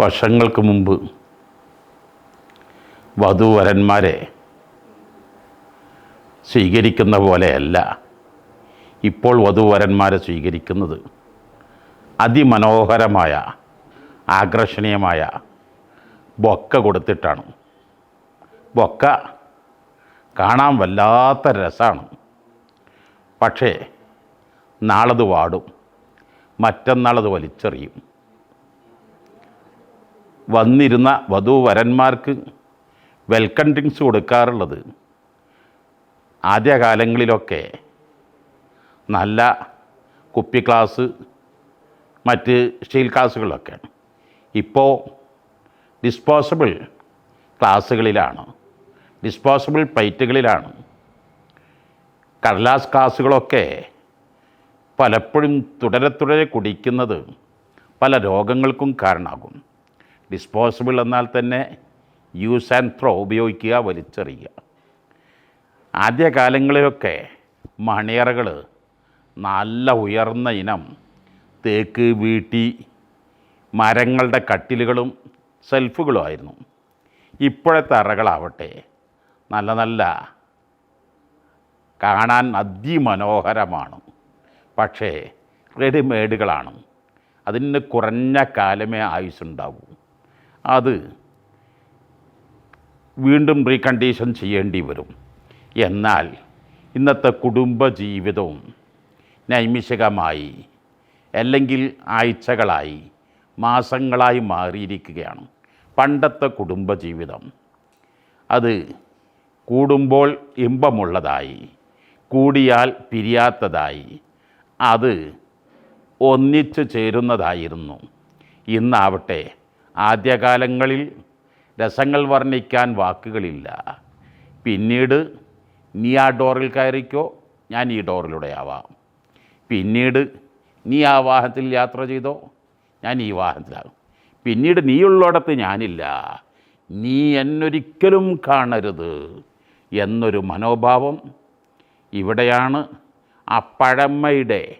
വർഷങ്ങൾക്ക് മുമ്പ് വധുവരന്മാരെ സ്വീകരിക്കുന്ന പോലെയല്ല ഇപ്പോൾ വധുവരന്മാരെ സ്വീകരിക്കുന്നത് അതിമനോഹരമായ ആകർഷണീയമായ ബൊക്ക കൊടുത്തിട്ടാണ്. ബൊക്ക കാണാൻ വല്ലാത്ത രസമാണ് പക്ഷേ നാളത് വാടും മറ്റന്നാളത് വലിച്ചെറിയും. വന്നിരുന്ന വധൂവരന്മാർക്ക് വെൽക്കം ഡ്രിങ്ക്സ് കൊടുക്കാറുള്ളത്. ആദ്യകാലങ്ങളിലൊക്കെ നല്ല കുപ്പി ഗ്ലാസ് മറ്റ് സ്റ്റീൽ ക്ലാസ്സുകളിലൊക്കെ ഇപ്പോൾ ഡിസ്പോസിബിൾ ക്ലാസ്സുകളിലാണ് ഡിസ്പോസിബിൾ പ്ലേറ്റുകളിലാണ് കടലാസ് ക്ലാസ്സുകളൊക്കെ പലപ്പോഴും തുടരെ തുടരെ കുടിക്കുന്നത് പല രോഗങ്ങൾക്കും കാരണമാകും. ഡിസ്പോസിബിൾ എന്നാൽ തന്നെ യൂസ് ആൻഡ് ത്രോ ഉപയോഗിക്കുക വലിച്ചെറിയുക. ആദ്യകാലങ്ങളിലൊക്കെ മണിയറകൾ നല്ല ഉയർന്ന ഇനം തേക്ക് വീട്ടി മരങ്ങളുടെ കട്ടിലുകളും സെൽഫുകളും ആയിരുന്നു. ഇപ്പോഴത്തെ അറകളാവട്ടെ നല്ല നല്ല കാണാൻ അതിമനോഹരമാണ്. പക്ഷേ റെഡിമെയ്ഡുകളാണ് അതിന് കുറഞ്ഞ കാലമേ ആയുസ്സുണ്ടാവൂ. അത് വീണ്ടും റീകണ്ടീഷൻ ചെയ്യേണ്ടി വരും. എന്നാൽ ഇന്നത്തെ കുടുംബ ജീവിതവും നൈമിഷികമായി അല്ലെങ്കിൽ ആഴ്ചകളായി മാസങ്ങളായി മാറിയിരിക്കുകയാണ്. പണ്ടത്തെ കുടുംബ ജീവിതം അത് കൂടുമ്പോൾ ഇമ്പമുള്ളതായി കൂടിയാൽ പിരിയാത്തതായി അത് ഒന്നിച്ചു ചേരുന്നതായിരുന്നു. ഇന്നാവട്ടെ ആദ്യകാലങ്ങളിൽ രസങ്ങൾ വർണിക്കാൻ വാക്കുകളില്ല. പിന്നീട് നീ ആ ഡോറിൽ കയറിക്കോ ഞാൻ ഈ ഡോറിലൂടെ ആവാം. പിന്നീട് നീ ആ വാഹനത്തിൽ യാത്ര ചെയ്തോ ഞാൻ ഈ വാഹനത്തിലാകും. പിന്നീട് നീയുള്ളിടത്ത് ഞാനില്ല. നീ എന്നൊരിക്കലും കാണരുത് എന്നൊരു മനോഭാവം ഇവിടെയാണ് ആ പഴമയുടെ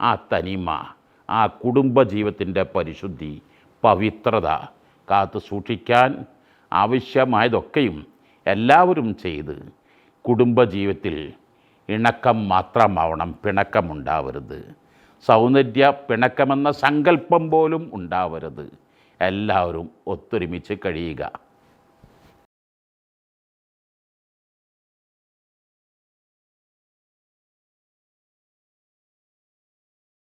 ആ തനിമ ആ കുടുംബജീവിതത്തിന്റെ പരിശുദ്ധി പവിത്രത കാത്തു സൂക്ഷിക്കാൻ ആവശ്യമായതൊക്കെയും എല്ലാവരും ചെയ്ത് കുടുംബജീവിതത്തിൽ ഇണക്കം മാത്രമാവണം പിണക്കമുണ്ടാവരുത്. സൗന്ദര്യ പിണക്കമെന്ന സങ്കല്പം പോലും ഉണ്ടാവരുത്. എല്ലാവരും ഒത്തൊരുമിച്ച് കഴിയുക.